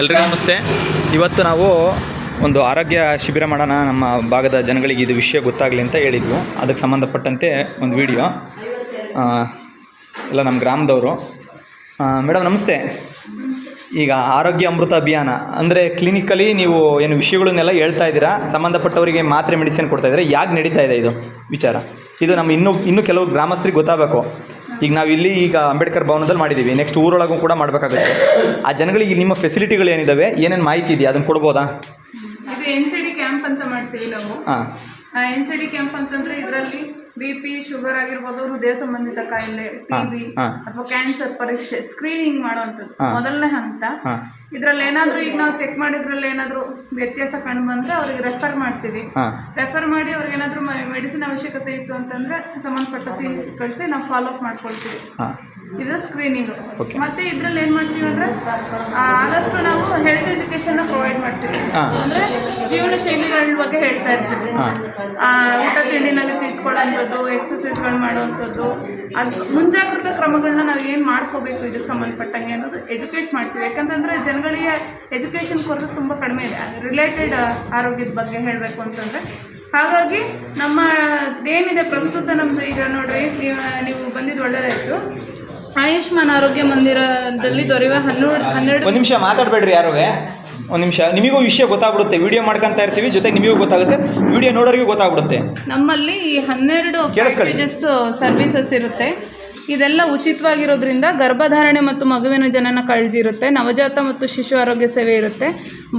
ಎಲ್ರಿಗೂ ನಮಸ್ತೆ. ಇವತ್ತು ನಾವು ಒಂದು ಆರೋಗ್ಯ ಶಿಬಿರ ಮಾಡೋಣ, ನಮ್ಮ ಭಾಗದ ಜನಗಳಿಗೆ ಇದು ವಿಷಯ ಗೊತ್ತಾಗಲಿ ಅಂತ ಹೇಳಿದ್ವು. ಅದಕ್ಕೆ ಸಂಬಂಧಪಟ್ಟಂತೆ ಒಂದು ವಿಡಿಯೋ ಎಲ್ಲ ನಮ್ಮ ಗ್ರಾಮದವರು. ಮೇಡಮ್ ನಮಸ್ತೆ. ಈಗ ಆರೋಗ್ಯ ಅಮೃತ ಅಭಿಯಾನ, ಅಂದರೆ ಕ್ಲಿನಿಕಲ್ಲಿ ನೀವು ಏನು ವಿಷಯಗಳನ್ನೆಲ್ಲ ಹೇಳ್ತಾ ಇದ್ದೀರಾ? ಸಂಬಂಧಪಟ್ಟವರಿಗೆ ಮಾತ್ರೆ, ಮೆಡಿಸಿನ್ ಕೊಡ್ತಾ ಇದ್ದಾರೆ. ಯಾಕೆ ನಡೀತಾ ಇದೆ ಇದು? ವಿಚಾರ. ಇದು ನಮ್ಮ ಇನ್ನೂ ಇನ್ನೂ ಕೆಲವು ಗ್ರಾಮಸ್ಥರಿಗೆ ಗೊತ್ತಾಗಬೇಕು. ಈಗ ನಾವು ಇಲ್ಲಿ ಈಗ ಅಂಬೇಡ್ಕರ್ ಭವನದಲ್ಲಿ ಮಾಡಿದ್ದೀವಿ ನೆಕ್ಸ್ಟ್ ಊರೊಳಗೂ ಕೂಡ ಮಾಡಬೇಕಾಗುತ್ತೆ. ಆ ಜನಗಳಿಗೆ ನಿಮ್ಮ ಫೆಸಿಲಿಟಿಗಳು ಏನಿದ್ದಾವೆ ಏನೇನು ಮಾಹಿತಿ ಇದೆಯಾ? ಅದನ್ನು ಕೊಡ್ಬೋದಾ? ಇದು ಎನ್ ಸಿ ಡಿ ಕ್ಯಾಂಪ್ ಅಂತ ಮಾಡ್ತೀವಿ ನಾವು. ಹಾಂ. ಎನ್ ಸಿ ಡಿ ಕ್ಯಾಂಪ್ ಅಂತಂದ್ರೆ ಇದರಲ್ಲಿ ಬಿ ಪಿ ಶುಗರ್ ಆಗಿರ್ಬೋದು ಹೃದಯ ಸಂಬಂಧಿತ ಕಾಯಿಲೆ ಅಥವಾ ಕ್ಯಾನ್ಸರ್ ಪರೀಕ್ಷೆ ಸ್ಕ್ರೀನಿಂಗ್ ಮಾಡುವಂತದ್ದು. ಮೊದಲನೇ ಹಂತ. ಇದ್ರಲ್ಲಿ ಏನಾದ್ರೂ ಈಗ ನಾವು ಚೆಕ್ ಮಾಡಿದ್ರಲ್ಲಿ ಏನಾದ್ರೂ ವ್ಯತ್ಯಾಸ ಕಂಡು ಬಂದ್ರೆ ಅವ್ರಿಗೆ ರೆಫರ್ ಮಾಡ್ತೀವಿ. ರೆಫರ್ ಮಾಡಿ ಅವ್ರಿಗೆ ಏನಾದ್ರೂ ಮೆಡಿಸಿನ್ ಅವಶ್ಯಕತೆ ಇತ್ತು ಅಂತಂದ್ರೆ ಸಂಬಂಧಪಟ್ಟ ಸಿ ಕಳಿಸಿ ನಾವು ಫಾಲೋಅಪ್ ಮಾಡ್ಕೊಳ್ತೀವಿ. ಇದು ಸ್ಕ್ರೀನಿಂಗು. ಮತ್ತೆ ಇದ್ರಲ್ಲಿ ಏನ್ ಮಾಡ್ತೀವಿ ಅಂದ್ರೆ ಆದಷ್ಟು ನಾವು ಹೆಲ್ತ್ ಎಜುಕೇಶನ್ ಪ್ರೊವೈಡ್ ಮಾಡ್ತೀವಿ. ಅಂದ್ರೆ ಜೀವನ ಶೈಲಿಗಳ ಬಗ್ಗೆ ಹೇಳ್ತಾ ಇರ್ತೀವಿ. ಆ, ಊಟ ತಿಂಡಿನಲ್ಲಿ ತಿದ್ಕೊಳ್ಳೋಂಥದ್ದು ಎಕ್ಸಸೈಸ್ಗಳು ಮಾಡುವಂಥದ್ದು ಅದು ಮುಂಜಾಗ್ರತಾ ಕ್ರಮಗಳನ್ನ ನಾವು ಏನು ಮಾಡ್ಕೋಬೇಕು ಇದಕ್ಕೆ ಸಂಬಂಧಪಟ್ಟಂಗೆ ಅನ್ನೋದು ಎಜುಕೇಟ್ ಮಾಡ್ತೀವಿ. ಯಾಕಂತಂದ್ರೆ ಜನಗಳಿಗೆ ಎಜುಕೇಶನ್ ಕೊರತೆ ತುಂಬ ಕಡಿಮೆ ಇದೆ. ರಿಲೇಟೆಡ್ ಆರೋಗ್ಯದ ಬಗ್ಗೆ ಹೇಳಬೇಕು ಅಂತಂದ್ರೆ ಹಾಗಾಗಿ ನಮ್ಮ ಏನಿದೆ ಪ್ರಸ್ತುತ ನಮ್ದು ಈಗ ನೋಡ್ರಿ ನೀವು ನೀವು ಬಂದಿದ್ದು ಒಳ್ಳೆಯದಾಯಿತು ಆಯುಷ್ಮಾನ್ ಆರೋಗ್ಯ ಮಂದಿರದಲ್ಲಿ ದೊರೆಯುವ ಹನ್ನೆರಡು ಹನ್ನೆರಡು ಒಂದು ನಿಮಿಷ ಮಾತಾಡಬೇಡ್ರಿ ಯಾರೂ. ಒಂದು ನಿಮಿಷ. ನಿಮಗೂ ವಿಷಯ ಗೊತ್ತಾಗ್ಬಿಡುತ್ತೆ. ವಿಡಿಯೋ ಮಾಡ್ಕೊಂತ ಇರ್ತೀವಿ ಜೊತೆ ನಿಮಗೂ ಗೊತ್ತಾಗುತ್ತೆ. ವಿಡಿಯೋ ನೋಡೋರಿಗೂ ಗೊತ್ತಾಗ್ಬಿಡುತ್ತೆ. ನಮ್ಮಲ್ಲಿ ಹನ್ನೆರಡು ಕೇಳಿಸ್ಕೊಳ್ಳಿ. ಪ್ಯಾಕೇಜಸ್ ಸರ್ವಿಸಸ್ ಇರುತ್ತೆ. ಇದೆಲ್ಲ ಉಚಿತವಾಗಿರೋದ್ರಿಂದ ಗರ್ಭಧಾರಣೆ ಮತ್ತು ಮಗುವಿನ ಜನನ ಕಾಳಜಿ ಇರುತ್ತೆ ನವಜಾತ ಮತ್ತು ಶಿಶು ಆರೋಗ್ಯ ಸೇವೆ ಇರುತ್ತೆ.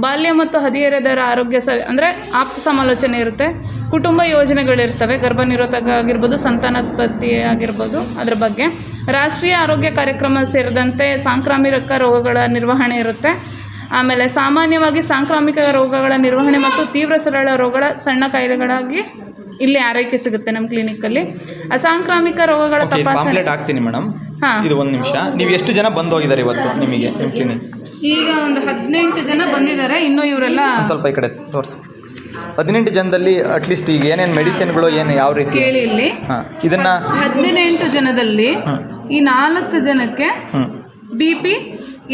ಬಾಲ್ಯ ಮತ್ತು ಹದಿಹರೆಯದರ ಆರೋಗ್ಯ ಸೇವೆ ಅಂದರೆ ಆಪ್ತ ಸಮಾಲೋಚನೆ ಇರುತ್ತೆ. ಕುಟುಂಬ ಯೋಜನೆಗಳಿರ್ತವೆ. ಗರ್ಭ ನಿರೋಧಕ ಆಗಿರ್ಬೋದು ಸಂತಾನೋತ್ಪತ್ತಿ ಆಗಿರ್ಬೋದು ಅದ್ರ ಬಗ್ಗೆ. ರಾಷ್ಟ್ರೀಯ ಆರೋಗ್ಯ ಕಾರ್ಯಕ್ರಮ ಸೇರಿದಂತೆ ಸಾಂಕ್ರಾಮಿಕ ರೋಗಗಳ ನಿರ್ವಹಣೆ ಇರುತ್ತೆ. ಆಮೇಲೆ ಸಾಮಾನ್ಯವಾಗಿ ಸಾಂಕ್ರಾಮಿಕ ರೋಗಗಳ ನಿರ್ವಹಣೆ ಮತ್ತು ತೀವ್ರ ಸರಳ ರೋಗಗಳ ಸಣ್ಣ ಕಾಯಿಲೆಗಳಾಗಿ ಇಲ್ಲಿ ಆರೈಕೆ ಸಿಗುತ್ತೆ ನಮ್ಮ ಕ್ಲಿನಿಕ್ಕಲ್ಲಿ ಅಸಾಂಕ್ರಾಮಿಕ ರೋಗಗಳ ತಪಾಸಣೆ ಹಾಕ್ತೀನಿ ಮೇಡಮ್. ಹಾ. ಇದು ಒಂದು ನಿಮಿಷ. ನೀವು ಎಷ್ಟು ಜನ ಬಂದು ಹೋಗಿದ್ದಾರೆ ಇವತ್ತು ನಿಮಗೆ ನಿಮ್ಮ ಕ್ಲಿನಿಕ್ ಈಗ ಒಂದು ಹದಿನೆಂಟು ಜನ ಬಂದಿದ್ದಾರೆ. ಇನ್ನೂ ಇವರೆಲ್ಲ ಸ್ವಲ್ಪ ಈ ಕಡೆ ತೋರಿಸಿ. ಹದಿನೆಂಟು ಜನದಲ್ಲಿ ಅಟ್ಲೀಸ್ಟ್ ಈಗ ಏನೇನು ಮೆಡಿಸಿನ್ಗಳು ಏನು ಯಾವ ರೀತಿ? ಕೇಳಿ ಇಲ್ಲಿ. ಇದನ್ನು ಹದಿನೆಂಟು ಜನದಲ್ಲಿ. ಈ ನಾಲ್ಕು ಜನಕ್ಕೆ ಬಿ ಪಿ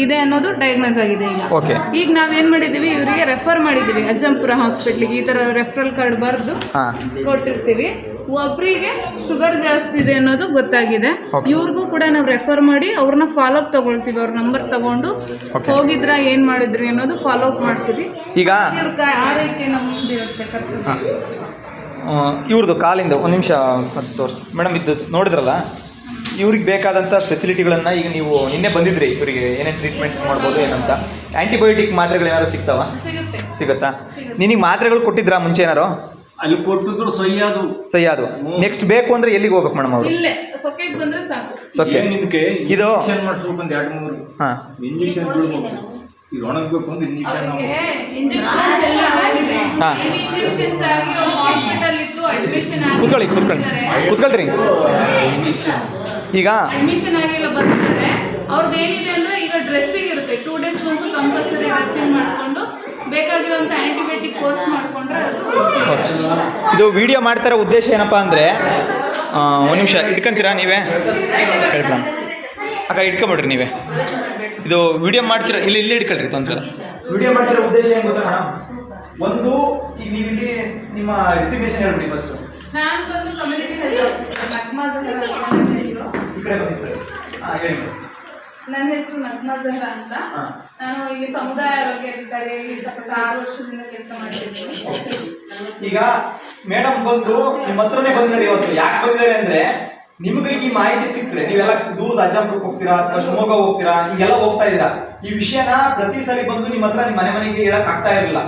ಇದೆ ಅನ್ನೋದು ಡಯಾಗ್ನೋಸ್ ಆಗಿದೆ ಈಗ. ಓಕೆ ಈಗ ನಾವೇನು ಮಾಡಿದೀವಿ ಇವರಿಗೆ ರೆಫರ್ ಮಾಡಿದೀವಿ. ಅಜ್ಜಂಪುರ ಹಾಸ್ಪಿಟ್ಲಿಗೆ ಈ ತರ ರೆಫರಲ್ ಕಾರ್ಡ್ ಬರೆದು ಕೊಟ್ಟಿರ್ತೀವಿ. ಒಬ್ಬರಿಗೆ ಶುಗರ್ ಜಾಸ್ತಿ ಇದೆ ಅನ್ನೋದು ಗೊತ್ತಾಗಿದೆ. ಇವ್ರಿಗೂ ಕೂಡ ನಾವು ರೆಫರ್ ಮಾಡಿ ಅವ್ರನ್ನ ಫಾಲೋಅಪ್ ತಗೊಳ್ತೀವಿ. ಅವ್ರ ನಂಬರ್ ತಗೊಂಡು. ಹೋಗಿದ್ರ ಏನ್ ಮಾಡಿದ್ರಿ ಅನ್ನೋದು ಫಾಲೋಅಪ್ ಮಾಡ್ತೀವಿ. ಈಗ ಆರೈಕೆ ನಮ್ದಿರುತ್ತೆ ಕರ್ತವ್ಯ. ಹಾಂ. ಇವ್ರದ್ದು ಕಾಲಿಂದ ಒಂದು ನಿಮಿಷ ತೋರಿಸಿ. ಮೇಡಮ್ ಇದು ನೋಡಿದ್ರಲ್ಲ? ಇವ್ರಿಗೆ ಬೇಕಾದಂಥ ಫೆಸಿಲಿಟಿಗಳನ್ನು ಈಗ ನೀವು ನಿನ್ನೆ ಬಂದಿದ್ರಿ ಇವರಿಗೆ ಏನೇನು ಟ್ರೀಟ್ಮೆಂಟ್ ಮಾಡ್ಬೋದು ಏನಂತ? ಆ್ಯಂಟಿಬಯೋಟಿಕ್ ಮಾತ್ರೆಗಳು ಏನಾದ್ರು ಸಿಗ್ತಾವ? ಸಿಗುತ್ತೆ. ಸಿಗುತ್ತಾ. ನಿನಗೆ ಮಾತ್ರೆಗಳು ಕೊಟ್ಟಿದ್ರಾ ಮುಂಚೆ ಏನಾರು ಅಲ್ಲಿ ಕೊಟ್ಟಿದ್ರು ಸೊಯ್ಯೋದು ಸಹಿ ಅದು. ನೆಕ್ಸ್ಟ್ ಬೇಕು ಅಂದ್ರೆ ಎಲ್ಲಿಗೆ ಹೋಗ್ಬೇಕು ಮೇಡಮ್ ಅವರು? ಇಲ್ಲೇ ಸೊಕೆಗೆ ಬಂದ್ರೆ ಸಾಕು. ಸೊಕ್ಕೆ. ಇದು ಇಂಜೆಕ್ಷನ್ ಮಾಡಿಸ್ಬೇಕು ಅಂತ ಎರಡು ಮೂರು. ಹಾಂ. ಇಂಜೆಕ್ಷನ್ ಬಿಡ್ಬೇಕು ಈಗ ಒಣಗ್ಬೇಕು ಅಂದ್ರೆ ಇಂಜೆಕ್ಷನ್ ನಾವು ಅವ್ರಿಗೆ ಇಂಜೆಕ್ಷನ್ಸ್ ಎಲ್ಲ ಆಗಿದೆ. ಹಾ. ಇಂಜೆಕ್ಷನ್ಸ್ ಆಗಿ ಅವ್ರು ಹಾಸ್ಪಿಟಲ್ ಇದ್ದು ಅಡ್ಮಿಷನ್ ಕೂತ್ಕೊಳ್ಳಿ ಕೂತ್ಕೊಳ್ಳಿ. ಕೂತ್ಕೊಳ್ರಿ ಈಗ ಅಡ್ಮಿಷನ್ ಆಗಿಲ್ಲ ಬರ್ತಾರೆ ಅವ್ರದ್ದು ಏನಿದೆ ಅಂದ್ರೆ ಈಗ ಡ್ರೆಸ್ಸಿಂಗ್ ಇರುತ್ತೆ. ಟೂ ಡೇಸ್ ಒಂದ್ಸು ಕಂಪಲ್ಸರಿ ಡ್ರೆಸ್ಸಿಂಗ್ ಮಾಡಿಕೊಂಡು ಬೇಕಾಗಿರುವಂಥ ಆಂಟಿಬಯೋಟಿಕ್ ಕೋರ್ಸ್ ಮಾಡಿಕೊಂಡ್ರೆ ಅದು ಇದು ವಿಡಿಯೋ ಮಾಡ್ತಾರೋ ಉದ್ದೇಶ ಏನಪ್ಪ ಅಂದರೆ ಒಂದು ನಿಮಿಷ ಇಟ್ಕೊಂತೀರಾ ನೀವೇ? ಹೇಳ್ಕೊಳ ಅಕ್ಕ ಇಟ್ಕೊಂಬಿಡ್ರಿ ನೀವೇ. ಇದು ವಿಡಿಯೋ ಮಾಡ್ತೀರ ಇಲ್ಲಿ ಇಲ್ಲಿ ಇಟ್ಕೊಳ್ರಿ ತೊಂದರೆ ವಿಡಿಯೋ ಮಾಡ್ತಿರೋ ಉದ್ದೇಶ ಏನು ಗೊತ್ತಾ ಒಂದು ಈಗ ನೀವು ಇಲ್ಲಿ ನಿಮ್ಮ ರೆಸಿಗ್ನೇಷನ್ ಹೇಳ್ಬಿಡಿ ಫಸ್ಟ್ ನಾನು ಬಂದು ಕಮ್ಯುನಿಟಿ ಈ ಕಡೆ ಬಂದಿರ್ತಾರೆ ಹಾಂ ಹೇಳಿ ನನ್ನ ಹೆಸರು ನಗ್ಮಾ ಜಹರಾ ಅಂತ. ನಾನು ಇಲ್ಲಿ ಸಮುದಾಯ ಆರೋಗ್ಯ ಅಧಿಕಾರಿಯಾಗಿ ಸತತ ಆರು ವರ್ಷದಿಂದ ಕೆಲಸ ಮಾಡ್ತಿದ್ದೀನಿ. ಈಗ ಮೇಡಮ್ ಬಂದು ನಿಮ್ಮ ಹತ್ರನೇ ಬಂದಿದ್ದಾರೆ ಇವತ್ತು. ಯಾಕೆ ಬಂದಿದ್ದಾರೆ ಅಂದ್ರೆ ನಿಮ್ಗೆ ಈ ಮಾಹಿತಿ ಸಿಕ್ಕರೆ ನೀವೆಲ್ಲ ದೂರದ ಅಜ್ಜಂಪುರಕ್ಕೆ ಹೋಗ್ತೀರಾ ಅಥವಾ ಶಿವಮೊಗ್ಗ ಹೋಗ್ತೀರಾ ಈಗೆಲ್ಲ ಹೋಗ್ತಾ ಇದ್ದೀರಾ ಈ ವಿಷಯನ ಪ್ರತಿ ಸಲ ಬಂದು ನಿಮ್ಮ ಹತ್ರ ನಿಮ್ಮ ಮನೆ ಮನೆಗೆ ಹೇಳಕ್ ಆಗ್ತಾ ಇರಲಿಲ್ಲ.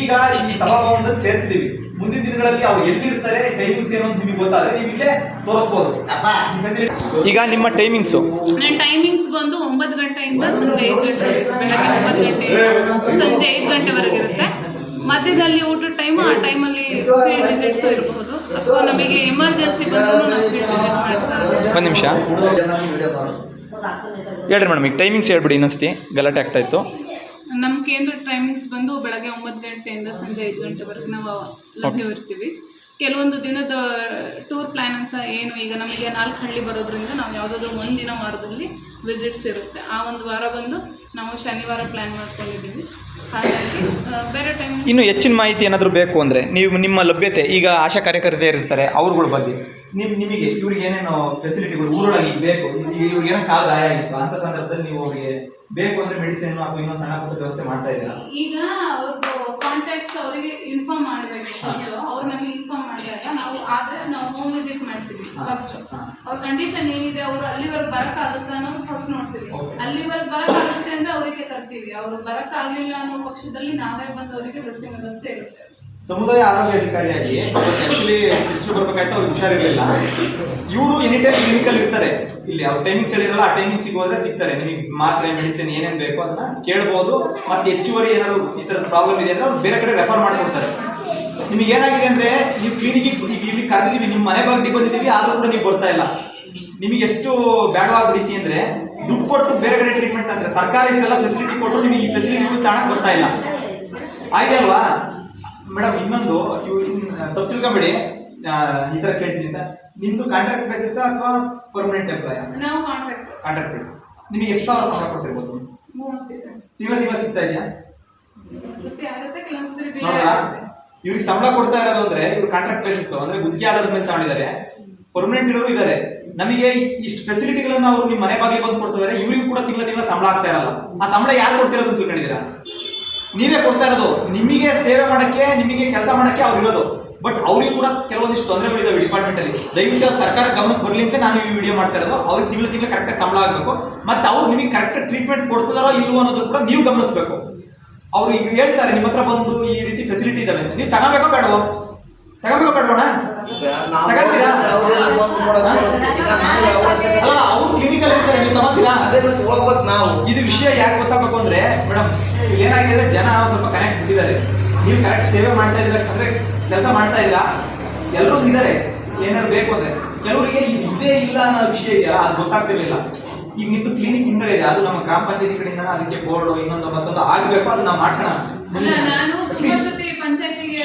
ಈಗ ಈ ಸಭಾಭವನದಲ್ಲಿ ಸೇರಿಸಿದೀವಿ. ಮುಂದಿನ ದಿನಗಳಲ್ಲಿ ಅವ್ರು ಎಲ್ಲಿರ್ತಾರೆ ಟೈಮಿಂಗ್ಸ್ ಏನು ಅಂತ ನಿಮಗೆ ಗೊತ್ತಾದ್ರೆ ನೀವು ಇಲ್ಲೇ ತೋರಿಸ್ಬೋದು. ಈಗ ನಿಮ್ಮ ಟೈಮಿಂಗ್ಸ್ ನನ್ನ ಟೈಮಿಂಗ್ಸ್ ಬಂದು ಒಂಬತ್ತು ಗಂಟೆಯಿಂದ ಸಂಜೆ ಐದು ಗಂಟೆ ಬೆಳಗ್ಗೆ ಒಂಬತ್ತು ಗಂಟೆಯಿಂದ ಸಂಜೆ ಐದು ಗಂಟೆವರೆಗೆ ಇರುತ್ತೆ. ಮಧ್ಯದಲ್ಲಿ ಊಟ ಟೈಮ್ ಆ ಟೈಮಲ್ಲಿ ಫೀಲ್ಡ್ ವಿಸಿಟ್ಸ್ ಇರಬಹುದು ಅಥವಾ ನಮಗೆ ಎಮರ್ಜೆನ್ಸಿ ಒಂದು ನಿಮಿಷ. ಹೇಳ್ರಿ ಮೇಡಮ್ ಈಗ ಟೈಮಿಂಗ್ಸ್ ಹೇಳ್ಬಿಡಿ ಇನ್ನೊಂದ್ಸತಿ ಗಲಾಟೆ ಆಗ್ತಾ ಇತ್ತು. ನಮ್ಮ ಕೇಂದ್ರ ಟೈಮಿಂಗ್ಸ್ ಬಂದು ಬೆಳಗ್ಗೆ ಒಂಬತ್ತು ಗಂಟೆಯಿಂದ ಸಂಜೆ ಐದು ಗಂಟೆವರೆಗೆ ನಾವು ಲಭ್ಯವಿರ್ತೀವಿ ಕೆಲವೊಂದು ದಿನದ ಟೂರ್ ಪ್ಲ್ಯಾನ್ ಅಂತ ಏನು ಈಗ ನಮಗೆ ನಾಲ್ಕು ಹಳ್ಳಿ ಬರೋದ್ರಿಂದ ನಾವು ಯಾವುದಾದ್ರೂ ಒಂದಿನ ವಾರದಲ್ಲಿ ವಿಸಿಟ್ಸ್ ಇರುತ್ತೆ. ಆ ಒಂದು ವಾರ ಬಂದು ನಾವು ಶನಿವಾರ ಪ್ಲ್ಯಾನ್ ಮಾಡ್ಕೊಂಡಿದ್ದೀವಿ. ಹಾಗಾಗಿ ಬೇರೆ ಟೈಮ್ ಇನ್ನು ಹೆಚ್ಚಿನ ಮಾಹಿತಿ ಏನಾದರೂ ಬೇಕು ಅಂದರೆ ನೀವು ನಿಮ್ಮ ಲಭ್ಯತೆ ಈಗ ಆಶಾ ಕಾರ್ಯಕರ್ತೆಯರು ಇರ್ತಾರೆ ಅವ್ರಗಳ ಬಗ್ಗೆ. ನಿಮ್ ನಿಮಗೆ ಇವ್ರಿಗೆ ಏನೇನು ಫೆಸಿಲಿಟಿಗಳು ಊರೊಳಗೆ ಬೇಕು? ಇವ್ರಿಗೆ ಏನೋ ಕಾಲ ಗಾಯ ಆಗಿತ್ತು ಅಂತ ಸಂದರ್ಭದಲ್ಲಿ ನೀವು ಅವರಿಗೆ ಬೇಕು ಅಂದ್ರೆ ಮೆಡಿಸಿನ್ ಅಥವಾ ಇನ್ನೊಂದು ಸಣ್ಣ ಪುಟ್ಟ ವ್ಯವಸ್ಥೆ ಮಾಡ್ತಾ ಇದ್ದೀರಾ? ಈಗ ಅವ್ರದ್ದು ಕಾಂಟ್ಯಾಕ್ಟ್ಸ್ ಅವರಿಗೆ ಇನ್ಫಾರ್ಮ್ ಮಾಡಬೇಕು ಅವ್ರು ನಮಗೆ ಇನ್ಫಾರ್ಮ್ ಮಾಡಿದಾಗ ನಾವು ಆದ್ರೆ ನಾವು ಹೋಮ್ ವಿಸಿಟ್ ಮಾಡ್ತೀವಿ ಫಸ್ಟ್. ಅವ್ರ ಕಂಡೀಷನ್ ಏನಿದೆ ಅವರು ಅಲ್ಲಿವರೆಗೆ ಬರಕ್ಕಾಗುತ್ತಾ ಅನ್ನೋದು ಫಸ್ಟ್ ನೋಡ್ತೀವಿ. ಅಲ್ಲಿವರೆಗೆ ಬರಕ್ ಆಗುತ್ತೆ ಅಂದ್ರೆ ಅವರಿಗೆ ತರ್ತೀವಿ. ಅವ್ರು ಬರಕ್ಕಾಗಲಿಲ್ಲ ಪಕ್ಷದಲ್ಲಿ ನಾವೇ ಬಂದು ಅವರಿಗೆ ವ್ಯವಸ್ಥೆ ಇರುತ್ತೆ. ಸಮುದಾಯ ಆರೋಗ್ಯ ಅಧಿಕಾರಿಯಾಗಿ ಆಕ್ಚುಲಿ ಸಿಸ್ಟರ್ ಬರ್ಬೇಕಾಯ್ತು, ಅವ್ರಿಗೆ ಹುಷಾರಿರಲಿಲ್ಲ. ಇವರು ಎನಿ ಟೈಮ್ ಕ್ಲಿನಿಕ್ ಅಲ್ಲಿ ಇರ್ತಾರೆ. ಇಲ್ಲಿ ಅವ್ರ ಟೈಮಿಂಗ್ಸ್ ಹೇಳಿರಲ್ಲ ಆ ಟೈಮಿಂಗ್ ಸಿಗೋದ್ರೆ ಸಿಗ್ತಾರೆ. ನಿಮಗೆ ಮಾತ್ರೆ, ಮೆಡಿಸಿನ್ ಏನೇನ್ ಬೇಕು ಅಂತ ಕೇಳ್ಬೋದು. ಮತ್ತೆ ಹೆಚ್ಚುವರಿ ಏನಾದ್ರು ಈ ತರದ ಪ್ರಾಬ್ಲಮ್ ಇದೆ ಅಂದ್ರೆ ಅವ್ರು ಬೇರೆ ಕಡೆ ರೆಫರ್ ಮಾಡ್ಕೊಡ್ತಾರೆ. ನಿಮಗೆ ಏನಾಗಿದೆ ಅಂದ್ರೆ, ನೀವು ಕ್ಲಿನಿಕ್ ಇಲ್ಲಿ ಕರೆದಿದ್ದೀವಿ, ನಿಮ್ಮ ಮನೆ ಬಾಗಿಲಿಗೆ ಬಂದಿದ್ದೀವಿ, ಆದ್ರೂ ಕೂಡ ನೀವು ಬರ್ತಾ ಇಲ್ಲ. ನಿಮಗೆ ಎಷ್ಟು ಬೇಡವಾಗ್ಬಿಡ್ತಿ ಅಂದ್ರೆ ದುಡ್ಡು ಕೊಟ್ಟು ಬೇರೆ ಕಡೆ ಟ್ರೀಟ್ಮೆಂಟ್ ಅಂದ್ರೆ ಸರ್ಕಾರ ಇಷ್ಟೆಲ್ಲ ಫೆಸಿಲಿಟಿ ಕೊಟ್ಟು ನಿಮಗೆ ಈ ಫೆಸಿಲಿಟಿ ತಾಣ ಗೊತ್ತಾ ಇಲ್ಲ. ಆಯ್ತಲ್ವಾ ಮೇಡಮ್ ಇನ್ನೊಂದು ತಪ್ಪು ತಿಳ್ಕೊಬೇಡಿ. ಈ ತರ ಕೇಳ್ತೀನಿ ನಿಮ್ದು ಕಾಂಟ್ರಾಕ್ಟ್ ಬೇಸಿಸ್ ಅಥವಾ ಪರ್ಮನೆಂಟ್ ಎಂಪ್ಲಾಯ್ ಕಾಂಟ್ರಾಕ್ಟ್ ಬೇಸಿಸ್ ನಿಮಗೆ ಎಷ್ಟು ಸಾವಿರ ಸಂಬಳ ಕೊಡ್ತಿರ್ಬೋದು? ದಿವಸ ತಿಂಗಳ ಸಿಗ್ತಾ ಇದೆಯಾ? ಇವ್ರಿಗೆ ಸಂಬಳ ಕೊಡ್ತಾ ಇರೋದು ಅಂದ್ರೆ ಇವ್ರು ಕಾಂಟ್ರಾಕ್ಟ್ ಬೇಸಿಸ್ ಅಂದ್ರೆ ಗುತ್ತಿಗೆ ಆಧಾರದ ಮೇಲೆ ತಗೊಂಡಿದ್ದಾರೆ. ಪರ್ಮನೆಂಟ್ ಇರೋರು ಇದ್ದಾರೆ ನಮಗೆ ಇಷ್ಟು ಫೆಸಿಲಿಟಿಗಳನ್ನ ಅವರು ನಿಮ್ಮ ಮನೆ ಬಾಗಿಲು ಬಂದು ಕೊಡ್ತಿದ್ದಾರೆ ಇವರಿಗೂ ಕೂಡ ತಿಂಗಳ ತಿಂಗಳ ಸಂಬಳ ಆಗ್ತಾ ಇರಲ್ಲ. ಆ ಸಂಬಳ ಯಾರು ಕೊಡ್ತಿರೋದು ಅಂತ ತಿಳ್ಕೊಂಡಿದ್ದೀರಾ? ನೀವೇ ಕೊಡ್ತಾ ಇರೋದು. ನಿಮಗೆ ಸೇವೆ ಮಾಡಕ್ಕೆ, ನಿಮಗೆ ಕೆಲಸ ಮಾಡಕ್ಕೆ ಅವ್ರು ಇರೋದು. ಬಟ್ ಅವ್ರಿಗೆ ಕೂಡ ಕೆಲವೊಂದಿಷ್ಟು ತೊಂದರೆಗಳಿದಾವೆ ಡಿಪಾರ್ಟ್ಮೆಂಟ್ ಅಲ್ಲಿ. ದಯವಿಟ್ಟು ಸರ್ಕಾರ ಗಮನಕ್ಕೆ ಬರಲಿ ಅಂತ ನಾನು ಈ ವಿಡಿಯೋ ಮಾಡ್ತಾ ಇರೋದು. ಅವ್ರಿಗೆ ತಿಂಗಳು ತಿಂಗಳು ಕರೆಕ್ಟ್ ಸಂಬಳ ಆಗಬೇಕು ಮತ್ತೆ ಅವ್ರು ನಿಮಗೆ ಕರೆಕ್ಟ್ ಟ್ರೀಟ್ಮೆಂಟ್ ಕೊಡ್ತಿದಾರೋ ಇಲ್ವೋ ಅನ್ನೋದು ಕೂಡ ನೀವು ಗಮನಿಸಬೇಕು. ಅವ್ರು ಈಗ ಹೇಳ್ತಾರೆ, ನಿಮ್ಮ ಹತ್ರ ಬಂದು ಈ ರೀತಿ ಫೆಸಿಲಿಟಿ ಇದಾವೆ ಅಂತ. ನೀವು ತಗೋಬೇಕೋ ಬೇಡವೋ? ತಗೋಬೇಕೋ ಬೇಡವಣ ತಗೊಂತೀರಾ ಅಲ್ಲ ಅವ್ರು ಕ್ಲಿನಿಕಲ್ ಇರ್ತಾರೆ ನೀವು ತಗೋತೀರಾ? ಹೋಗ್ಬೇಕು ನಾವು. ಇದು ವಿಷಯ ಯಾಕೆ ಗೊತ್ತಾಗಬೇಕು ಅಂದ್ರೆ ಮೇಡಮ್ ಏನಾಗಿದೆ ಜನ ಸ್ವಲ್ಪ ಕನೆಕ್ಟ್ ಬಿಟ್ಟಿದ್ದಾರೆ. ನೀವು ಕರೆಕ್ಟ್ ಸೇವೆ ಮಾಡ್ತಾ ಇದ್ದೀರಾ? ಅಂದ್ರೆ ಕೆಲಸ ಮಾಡ್ತಾ ಇಲ್ಲ ಎಲ್ಲರೂ ಇದ್ದಾರೆ. ಏನಾದ್ರು ಬೇಕು ಅಂದ್ರೆ. ಕೆಲವರಿಗೆ ಇದು ಇದೇ ಇಲ್ಲ ಅನ್ನೋ ವಿಷಯ ಇದೆಯಲ್ಲ ಅದು ಗೊತ್ತಾಗ್ತಿರ್ಲಿಲ್ಲ. ಈಗ ನಿಮ್ದು ಕ್ಲಿನಿಕ್ ಹಿಂಗಡೆ ಇದೆ. ಅದು ನಮ್ಮ ಗ್ರಾಮ ಪಂಚಾಯತಿ ಕಡೆಯಿಂದ ಅದಕ್ಕೆ ಬೋರ್ಡ್ ಇನ್ನೊಂದು ಮತ್ತೊಂದು ಆಗ್ಬೇಕು. ಅದು ನಾವು ಮಾಡ್ಕೋಣ ನಾನು ಪಂಚಾಯತಿಗೆ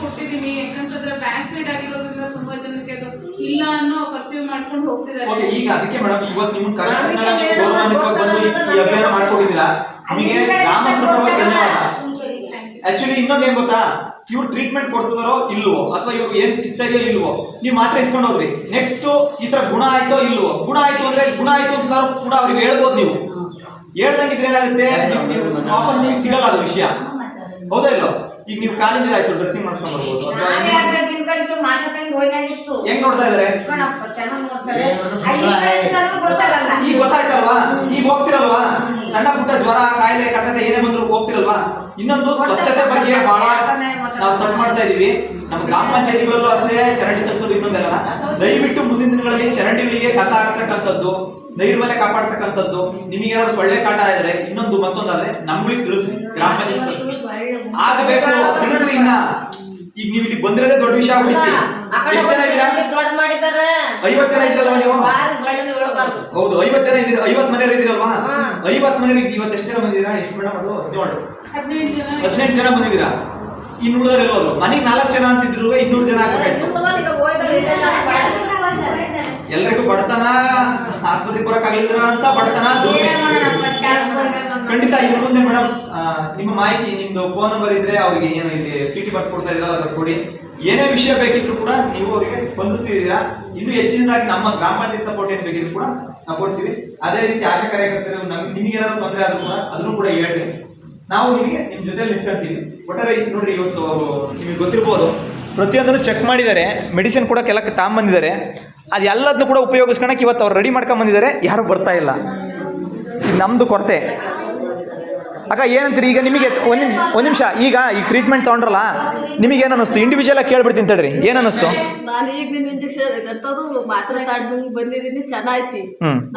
ಕೊಟ್ಟಿದ್ದೀನಿ. ಯಾಕಂತಂದ್ರೆ ಬ್ಯಾಕ್ ಸೈಡ್ ಆಗಿರೋದ್ರಿಂದ ತುಂಬಾ ಜನಕ್ಕೆ ಅದು ಇಲ್ಲ ಅನ್ನೋ ಪರ್ಸೀವ್ ಮಾಡ್ಕೊಂಡು ಹೋಗ್ತಿದ್ದಾರೆ. ಓಕೆ ಈಗ ಅದಕ್ಕೆ ಮೇಡಮ್ ಇವತ್ತು ನಿಮ್ಮ ಕಾರ್ಯಕ್ರಮ ನೀವು ಗೌರವಾನ್ವಿತವಾಗಿ ಬಂದು ಈ- ಅಭಿಯಾನ ಮಾಡ್ಕೊಂಡಿದ್ದೀರಾ? ನಿಮಗೆ ಗ್ರಾಮಸ್ಥರ ಪರವಾಗಿ ಧನ್ಯವಾದ. ಆಕ್ಚುಲಿ ಇನ್ನೊಂದ್ ಏನ್ ಗೊತ್ತಾ? ಇವ್ರು ಟ್ರೀಟ್ಮೆಂಟ್ ಕೊಡ್ತಿದಾರೋ ಇಲ್ವೋ? ಅಥವಾ ಇವಾಗ ಏನ್ ಸಿಗ್ತಾ ಇದೆಯೋ ಇಲ್ವೋ? ನೀವು ಮಾತ್ರ ಇಸ್ಕೊಂಡು ಹೋಗ್ರಿ. ನೆಕ್ಸ್ಟ್ ಈ ತರ ಗುಣ ಆಯ್ತೋ ಇಲ್ವೋ? ಗುಣ ಆಯ್ತು ಅಂದ್ರೆ ಗುಣ ಆಯ್ತು ಅಂತ ಕೂಡ ಅವ್ರಿಗೆ ಹೇಳ್ಬೋದು ನೀವು. ಹೇಳ್ದಂಗಿದ್ರೆ ಏನಾಗುತ್ತೆ? ವಾಪಸ್ ನಿಮಗೆ ಸಿಗಲ್ಲ ಅದು ವಿಷಯ. ಹೌದಾ. ಇಲ್ಲೋ ಈಗ ನೀವು ಕಾಲಿಂದ ಆಯ್ತು ಡ್ರೆಸ್ಸಿಂಗ್ ಮಾಡ್ಸ್ಕೊಂಡ್ ಬರ್ಬೋದು. ಕಳಿತು ಮಾತಾಡ್ಕೊಂಡು ಹೋಯ್ನಾಗಿತ್ತು ಹೆಂಗ್ ನೋಡ್ತಾ ಇದಾರೆ? ಕಣಪ್ಪ ಚೆನ್ನಾಗಿ ನೋಡ್ತಾರೆ. ಅಲ್ಲಿ ಗೊತ್ತಾಗಲ್ಲ. ಈಗ ಗೊತ್ತಾಯ್ತಲ್ವಾ? ಈಗ ಹೋಗ್ತಿರಲ್ವಾ? ಸಣ್ಣ ಪುಟ್ಟ ಜ್ವರ ಕಾಯಿಲೆ ಕಸತೆ ಏನೇ ಬಂದ್ರು ಹೋಗ್ತಿರಲ್ವಾ? ಇನ್ನೊಂದು ಸ್ವಚ್ಛತೆ ಬಗ್ಗೆ ಬಹಳ ನಾವು ತಪ್ಪು ಮಾಡ್ತಾ ಇದೀವಿ. ನಮ್ಮ ಗ್ರಾಮ ಪಂಚಾಯತಿಗಳಲ್ಲೂ ಅಷ್ಟೇ ಚರಂಡಿ ತರಿಸೋದು ಇನ್ನೊಂದಲ್ಲ ದಯವಿಟ್ಟು ಮುಂದಿನ ದಿನಗಳಲ್ಲಿ ಚರಂಡಿಗಳಿಗೆ ಕಸ ಹಾಕ್ತಕ್ಕಂಥದ್ದು ನೈರ್ಮಲ್ಯ ಕಾಪಾಡ್ತಕ್ಕಂಥದ್ದು ನಿಮಗೆ ಏನಾದ್ರು ಸೊಳ್ಳೆ ಕಾಟ ಇದ್ರೆ ಇನ್ನೊಂದು ಮತ್ತೊಂದಾದ್ರೆ ನಮ್ಗಳಿಗೆ ತಿಳಿಸ್ರಿ. ಗ್ರಾಮ ಪಂಚಾಯತ್ ಆಗಬೇಕು ತಿಳಿಸ್ರಿ ಇನ್ನ. ಈಗ ನೀವು ಇಲ್ಲಿ ಬಂದಿರೋದೇ ದೊಡ್ಡ ವಿಷಯ ಆಗ್ಬಿಡುತ್ತೆ. ಆ ಎಷ್ಟು ಜನ ಇದ್ದೀರಾ? ದೊಡ್ಡ ಮಾಡಿದಾರೆ ಐವತ್ತು ಜನ ಇದ್ದೀರಲ್ವಾ ನೀವು? ಹೌದು ಐವತ್ ಜನ ಇದ್ದೀರಾ? ಐವತ್ ಮನೆಯವರು ಇದ್ದೀರಲ್ವಾ? ಹಾ. ಐವತ್ ಮನೆಯವ್ರಿಗೆ ಇವತ್ತು ಎಷ್ಟು ಜನ ಬಂದಿದ್ದೀರಾ? ಎಷ್ಟು ಮೇಡಮ್ ಅದು ಹದಿನೇಳು. ಹದಿನೆಂಟು ಜನ ಬಂದಿದ್ದೀರಾ? ಇನ್ನು ಉಳಿದವ್ರು ಎಲ್ಲೋರು ಮನೆಗೆ ನಾಲ್ಕು ಜನ ಅಂತಿದ್ರು ಇನ್ನೂರು ಜನ ಆಗ್ಬೇಕಾಯ್ತು ಎಲ್ರಿಗೂ ಬಡತನ ಆಸ್ಪತ್ರೆಗೆ ಬರಕ್ಕಾಗಲಿದ್ರ ಅಂತ ಬಡತನ ಖಂಡಿತ ಇನ್ನು ಮುಂದೆ ಮೇಡಮ್ ನಿಮ್ಮ ಮಾಹಿತಿ ನಿಮ್ದು ಫೋನ್ ನಂಬರ್ ಇದ್ರೆ ಅವ್ರಿಗೆ ಏನು ಇಲ್ಲಿ ಚೀಟಿ ಬರ್ದು ಕೊಡ್ತಾ ಇದ್ರಲ್ಲ ಅದ್ರ ಕೊಡಿ. ಏನೇ ವಿಷಯ ಬೇಕಿದ್ರು ಕೂಡ ನೀವು ಅವರಿಗೆ ಸ್ಪಂದಿಸ್ತಿದ್ದೀರಾ? ಇನ್ನು ಹೆಚ್ಚಿನದಾಗಿ ನಮ್ಮ ಗ್ರಾಮ ಪಂಚಾಯತ್ ಸಪೋರ್ಟ್ ಏನ್ ಬೇಕಿದ್ರು ಕೂಡ ನಾವು ಕೊಡ್ತೀವಿ. ಅದೇ ರೀತಿ ಆಶಾ ಕಾರ್ಯಕರ್ತರು ನಮ್ಗೆ ನಿಮಗೆ ಏನಾದ್ರು ತೊಂದರೆ ಆದ್ರೂ ಕೂಡ ಅದನ್ನು ಕೂಡ ಹೇಳಿ ನಾವು ನಿಮಗೆ ನಿಮ್ ಜೊತೆ ನಿಂತ್ಕೊಂತೀವಿ. ಒಟ್ಟಾರೆ ನೋಡ್ರಿ ಇವತ್ತು ನಿಮಗೆ ಗೊತ್ತಿರ್ಬೋದು ಪ್ರತಿಯೊಂದನ್ನು ಚೆಕ್ ಮಾಡಿದ್ದಾರೆ. ಮೆಡಿಸಿನ್ ಕೂಡ ಕೆಲಕ್ಕೆ ತಾಂಬಂದಿದ್ದಾರೆ. ಅದು ಎಲ್ಲದನ್ನು ಕೂಡ ಉಪಯೋಗಿಸ್ಕೊಳಕ್ಕೆ ಇವತ್ತು ಅವ್ರು ರೆಡಿ ಮಾಡ್ಕೊಂಬಂದಿದ್ದಾರೆ. ಯಾರು ಬರ್ತಾ ಇಲ್ಲ. ನಮ್ದು ಕೊರತೆ. ಅಕ್ಕ ಏನಂತೀರಿ? ಈಗ ನಿಮಗೆ ಒಂದು ನಿಮಿಷ ಒಂದು ನಿಮಿಷ. ಈಗ ಈ ಟ್ರೀಟ್ಮೆಂಟ್ ತೊಗೊಂಡ್ರಲ್ಲ ನಿಮಗೆ ಏನು ಅನ್ನಿಸ್ತು ಇಂಡಿವಿಜುವಲ್ ಆಗಿ ಕೇಳ್ಬಿಡ್ತೀನಿ ತಡ್ರಿ. ಏನು ಅನ್ನಿಸ್ತು ನಾನು ಈಗ ನಿಮ್ಮ ಇಂಜೆಕ್ಷನ್ ಎಂತದು ಮಾತ್ರೆ ತಗೊಂಡು ಬಂದಿದ್ದೀನಿ ಚೆನ್ನಾಗಿ.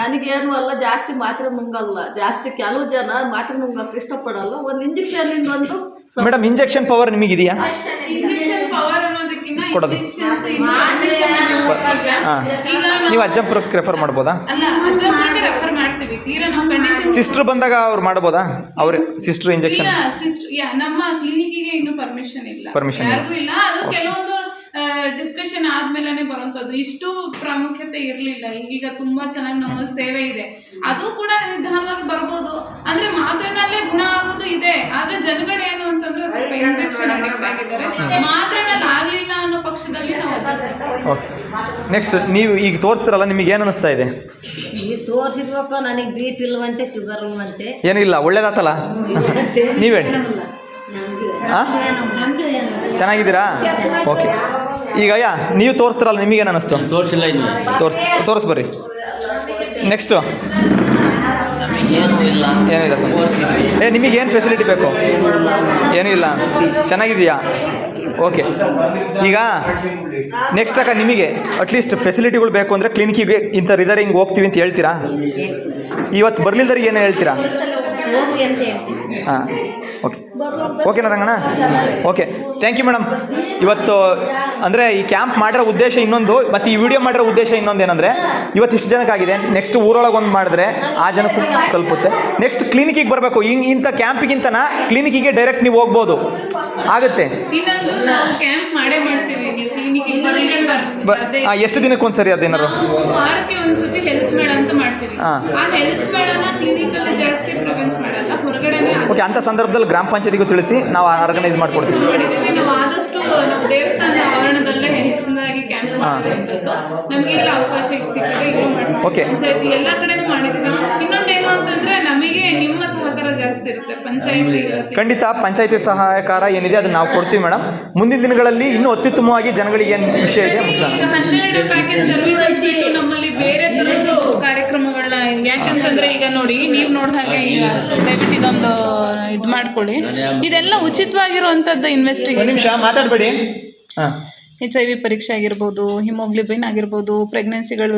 ನನಗೇನು ಅಲ್ಲ ಜಾಸ್ತಿ ಮಾತ್ರೆ ನುಂಗಲ್ಲ. ಜಾಸ್ತಿ ಕೆಲವು ಜನ ಮಾತ್ರೆ ನುಂಗಕ್ಕೆ ಇಷ್ಟಪಡಲ್ಲ. ಒಂದು ಇಂಜೆಕ್ಷನ್ ಒಂದು ಮೇಡಮ್ ಇಂಜೆಕ್ಷನ್ ಪವರ್ ನಿಮಗಿದೆಯಾ? ಇಂಜೆಕ್ಷನ್ ಪವರ್ ಕೊಡೋದು. ಹಾಂ ನೀವು ಅಜ್ಜಂಪುರಕ್ಕೆ ರೆಫರ್ ಮಾಡ್ಬೋದಾ? ಸಿಸ್ಟ್ರ್ ಬಂದಾಗ ಅವ್ರು ಮಾಡ್ಬೋದಾ? ಅವ್ರ ಸಿಸ್ಟರ್ ಇಂಜೆಕ್ಷನ್ ನಮ್ಮ ಇನ್ನೂ ಪರ್ಮಿಷನ್ ಇಲ್ಲ. Permission ಇಲ್ಲ. ಯಾರಿಗೂ ಇಲ್ಲ. ಅದು ಕೆಲವೊಂದು ಡಿಸ್ಕಷನ್ ಆದ್ಮೇಲೆ ಬರುವಂತದ್ದು. ಇಷ್ಟು ಪ್ರಾಮುಖ್ಯತೆ ಇರಲಿಲ್ಲ. ಈಗೀಗ ತುಂಬಾ ಚೆನ್ನಾಗಿ ನಮ್ಮಲ್ಲಿ ಸೇವೆ ಇದೆ. ಅದು ಕೂಡ ನಿಧಾನವಾಗಿ ಬರ್ಬೋದು. ಅಂದ್ರೆ ಮಾತ್ರೆನಲ್ಲೇ ಗುಣ ಆಗೋದು ಇದೆ. ಆದ್ರೆ ಜನಗಳು ಏನು ಅಂತಂದ್ರೆ ಸ್ವಲ್ಪ ಇಂಜೆಕ್ಷನ್ ಅಡಿಕ್ಟ್ ಆಗಿದ್ದಾರೆ ಮಾತ್ರೆನಲ್ಲಿ ಆಗ್ಲಿಲ್ಲ ಅನ್ನೋ ಪಕ್ಷದಲ್ಲಿ ನಾವು ಓಕೆ ನೆಕ್ಸ್ಟ್ ನೀವು ಈಗ ತೋರಿಸ್ತಿರಲ್ಲ ನಿಮಗೆ ಏನು ಅನಿಸ್ತಾ ಇದೆ? ಈಗ ತೋರಿಸಿದ್ವಪ್ಪ ನನಗೆ ಬಿ ಪಿ ಇಲ್ವಂತೆ ಶುಗರ್ ಇಲ್ವಂತೆ ಏನಿಲ್ಲ ಒಳ್ಳೇದಾತಲ್ಲ? ನೀವು ಹೇಳಿ. ಹಾಂ ಚೆನ್ನಾಗಿದ್ದೀರಾ? ಓಕೆ ಈಗ ಅಯ್ಯ ನೀವು ತೋರಿಸ್ತಿರಲ್ಲ ನಿಮಗೇನು ಅನಿಸ್ತು? ತೋರಿಸಿಲ್ಲ ತೋರಿಸಿ ತೋರಿಸ್ ಬರ್ರಿ. ನೆಕ್ಸ್ಟು ಏನು ಇಲ್ಲ ಏನಿಲ್ಲ ಏ ನಿಮಗೆ ಏನು ಫೆಸಿಲಿಟಿ ಬೇಕು? ಏನೂ ಇಲ್ಲ. ಚೆನ್ನಾಗಿದೆಯಾ ಓಕೆ ಈಗ ನೆಕ್ಸ್ಟ್ ಅಕ್ಕ ನಿಮಗೆ ಅಟ್ಲೀಸ್ಟ್ ಫೆಸಿಲಿಟಿಗಳು ಬೇಕು ಅಂದರೆ ಕ್ಲಿನಿಕ್ಕಿಗೆ ಇಂಥ ಇದ್ದಾರೆ ಹಿಂಗೆ ಹೋಗ್ತೀವಿ ಅಂತ ಹೇಳ್ತೀರಾ? ಇವತ್ತು ಬರ್ಲಿಲ್ದರಿಗೆ ಏನು ಹೇಳ್ತೀರಾ? ಹಾಂ ಓಕೆ ಓಕೆನಾ Ranganna okay thank you madam ಇವತ್ತು ಅಂದರೆ ಈ ಕ್ಯಾಂಪ್ ಮಾಡಿರೋ ಉದ್ದೇಶ ಇನ್ನೊಂದು ಮತ್ತು ಈ ವಿಡಿಯೋ ಮಾಡಿರೋ ಉದ್ದೇಶ ಇನ್ನೊಂದು ಏನಂದರೆ ಇವತ್ತು ಇಷ್ಟು ಜನಕ್ಕಾಗಿದೆ ನೆಕ್ಸ್ಟ್ ಊರೊಳಗೆ ಒಂದು ಮಾಡಿದ್ರೆ ಆ ಜನಕ್ಕೂ ತಲುಪುತ್ತೆ. ನೆಕ್ಸ್ಟ್ ಕ್ಲಿನಿಕಿಗೆ ಬರಬೇಕು. ಹಿಂಗೆ ಇಂಥ ಕ್ಯಾಂಪಿಗಿಂತನ ಕ್ಲಿನಿಕಿಗೆ ಡೈರೆಕ್ಟ್ ನೀವು ಹೋಗ್ಬೋದು. ಆಗುತ್ತೆ. ಎಷ್ಟು ದಿನಕ್ಕೆ ಒಂದು ಸರಿ ಅದೇನಾರು ಹಾ. ಹೊರಗಡೆನೆ ಓಕೆ ಅಂಥ ಸಂದರ್ಭದಲ್ಲಿ ಗ್ರಾಮ ಪಂಚಾಯತಿಗೂ ತಿಳಿಸಿ ನಾವು ಆರ್ಗನೈಸ್ ಮಾಡ್ಕೊಡ್ತೀವಿ. ಓಕೆ ನಾವು ಆದಷ್ಟು ನಮ್ಮ ದೇವಸ್ಥಾನದ ಆವರಣದಲ್ಲೇ ಹೆಚ್ಚಿನದಾಗಿ ಕ್ಯಾಂಪ್ ಮಾಡುವಂಥದ್ದು ನಮಗೆ ಇಲ್ಲಿ ಅವಕಾಶ ಸಿಕ್ಕಿದೆ ಇಲ್ಲಿ ಮಾಡ್ತೀವಿ Okay. ಪಂಚಾಯತಿ ಎಲ್ಲ ಕಡೆನೂ ಮಾಡಿದ್ವಿ. ಇನ್ನೊಂದೇನು ಅಂತಂದ್ರೆ ನಮಗೆ ನಿಮ್ಮ ಸಹಕಾರ ಜಾಸ್ತಿ ಇರುತ್ತೆ ಪಂಚಾಯತಿ ಖಂಡಿತ ಪಂಚಾಯತಿ ಸಹಾಯಕಾರ ಏನಿದೆ ಅದನ್ನ ನಾವು ಕೊಡ್ತೀವಿ ಮೇಡಮ್. ಮುಂದಿನ ದಿನಗಳಲ್ಲಿ ಇನ್ನೂ ಅತ್ಯುತ್ತಮವಾಗಿ ಜನಗಳಿಗೆ ಏನು ವಿಷಯ ಇದೆ ಮುಗಿಸೋಣ. ಪ್ಯಾಕೇಜ್ ಸರ್ವಿಸಸ್ ಬಿಟ್ಟು ನಮ್ಮಲ್ಲಿ ಯಾಕಂತಂದ್ರೆ ಈಗ ನೋಡಿ ನೀವು ನೋಡಿದ ಹಾಗೆ ಈಗ ದಯವಿಟ್ಟು ಇದೊಂದು ಇದು ಮಾಡ್ಕೊಳ್ಳಿ. ಇದೆಲ್ಲ ಉಚಿತವಾಗಿರುವಂಥದ್ದು ಒಂದು ಇನ್ವೆಸ್ಟಿಗೇಷನ್ ನಿಮಿಷ ಮಾತಾಡಬೇಡಿ. ಹಾಂ. ಎಚ್ ಐ ವಿ ಪರೀಕ್ಷೆ ಆಗಿರ್ಬೋದು ಹಿಮೋಗ್ಲಿಬಿನ್ ಆಗಿರ್ಬೋದು ಪ್ರೆಗ್ನೆನ್ಸಿಗಳು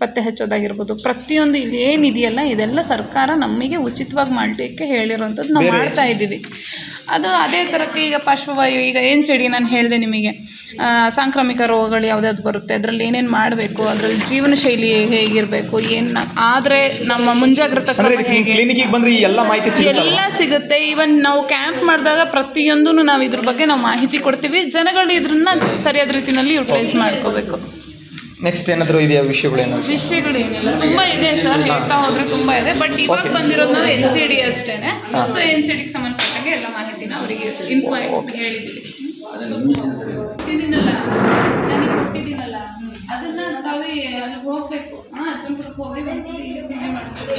ಪತ್ತೆ ಹಚ್ಚೋದಾಗಿರ್ಬೋದು ಪ್ರತಿಯೊಂದು ಇಲ್ಲಿ ಏನಿದೆಯಲ್ಲ ಇದೆಲ್ಲ ಸರ್ಕಾರ ನಮಗೆ ಉಚಿತವಾಗಿ ಮಾಡಲಿಕ್ಕೆ ಹೇಳಿರೋವಂಥದ್ದು ನಾವು ಮಾಡ್ತಾ ಇದ್ದೀವಿ. ಅದು ಅದೇ ಥರಕ್ಕೆ ಈಗ ಪಾರ್ಶ್ವವಾಯು ಈಗ ಏನು ಸಿಡಿ ನಾನು ಹೇಳಿದೆ ನಿಮಗೆ ಸಾಂಕ್ರಾಮಿಕ ರೋಗಗಳು ಯಾವುದಾದ್ರು ಬರುತ್ತೆ ಅದರಲ್ಲಿ ಏನೇನು ಮಾಡಬೇಕು ಅದರಲ್ಲಿ ಜೀವನ ಶೈಲಿ ಹೇಗಿರಬೇಕು ಏನು ಆದರೆ ನಮ್ಮ ಮುಂಜಾಗ್ರತಾ ಬಂದರೆ ಈ ಎಲ್ಲ ಮಾಹಿತಿ ಎಲ್ಲ ಸಿಗುತ್ತೆ. ಈವನ್ ನಾವು ಕ್ಯಾಂಪ್ ಮಾಡಿದಾಗ ಪ್ರತಿಯೊಂದೂ ನಾವು ಇದ್ರ ಬಗ್ಗೆ ನಾವು ಮಾಹಿತಿ ಕೊಡ್ತೀವಿ. ಜನಗಳು ಇದ್ರನ್ನ ಸರಿಯಾದ ರೀತಿಯಲ್ಲಿ ಯುಟಿಲೈಸ್ ಮಾಡ್ಕೋಬೇಕು. ನೆಕ್ಸ್ಟ್ ಏನಾದರೂ ಇದೆಯಾ ವಿಷಯಗಳು ಏನಾದ್ರು ವಿಷಯಗಳು ಏನಿಲ್ಲ. ತುಂಬಾ ಇದೆ ಸರ್ ಹೇಳ್ತಾ ಹೋದ್ರೆ ತುಂಬಾ ಇದೆ. ಬಟ್ ಇವಾಗ. ಬಂದಿರೋದು ನಾವು ಎನ್ ಸಿ ಡಿ ಅಷ್ಟೇನೆ. ಸೊ ಎನ್ ಸಿ ಡಿಗೆ ಸಂಬಂಧಪಟ್ಟಂಗೆ ಎಲ್ಲ ಮಾಹಿತಿನ ಅವರಿಗೆ ಇನ್ಫಾರ್ಮ್ ಹೇಳಿದ್ದೀವಿ. ಕೊಟ್ಟಿದ್ದೀನಲ್ಲ. ನನಗೆ ಕೊಟ್ಟಿದ್ದೀನಲ್ಲ. ಅದನ್ನ ತಾವೇ ಅಲ್ಲಿ ಹೋಗ್ಬೇಕು. ಹಾ ಅಜ್ಜಂಪುರಕ್ಕೆ ಹೋಗಿ ಒಂದ್ಸಲಿ ಸೀರೆ ಮಾಡಿಸ್ಬೇಕು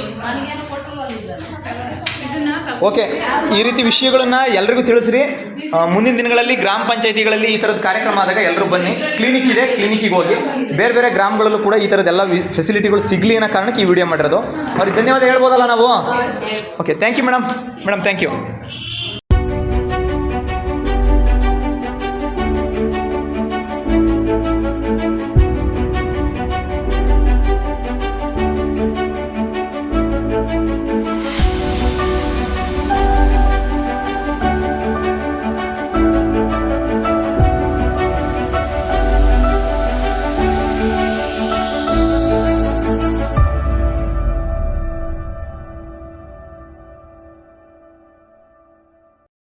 ಇದನ್ನ. ಓಕೆ ಈ ರೀತಿ ವಿಷಯಗಳನ್ನ ಎಲ್ರಿಗೂ ತಿಳಿಸ್ರಿ. ಮುಂದಿನ ದಿನಗಳಲ್ಲಿ ಗ್ರಾಮ ಪಂಚಾಯತಿಗಳಲ್ಲಿ ಈ ಥರದ ಕಾರ್ಯಕ್ರಮ ಆದಾಗ ಎಲ್ಲರೂ ಬನ್ನಿ. ಕ್ಲಿನಿಕ್ ಇದೆ ಕ್ಲಿನಿಕ್ಕಿಗೆ ಹೋಗಿ. ಬೇರೆ ಬೇರೆ ಗ್ರಾಮಗಳಲ್ಲೂ ಕೂಡ ಈ ಥರದ್ದೆಲ್ಲ ಫೆಸಿಲಿಟಿಗಳು ಸಿಗಲಿ ಅನ್ನೋ ಕಾರಣಕ್ಕೆ ಈ ವಿಡಿಯೋ ಮಾಡಿರೋದು. ಅವ್ರಿಗೆ ಧನ್ಯವಾದ ಹೇಳ್ಬೋದಲ್ಲ ನಾವು? Okay thank you madam madam thank you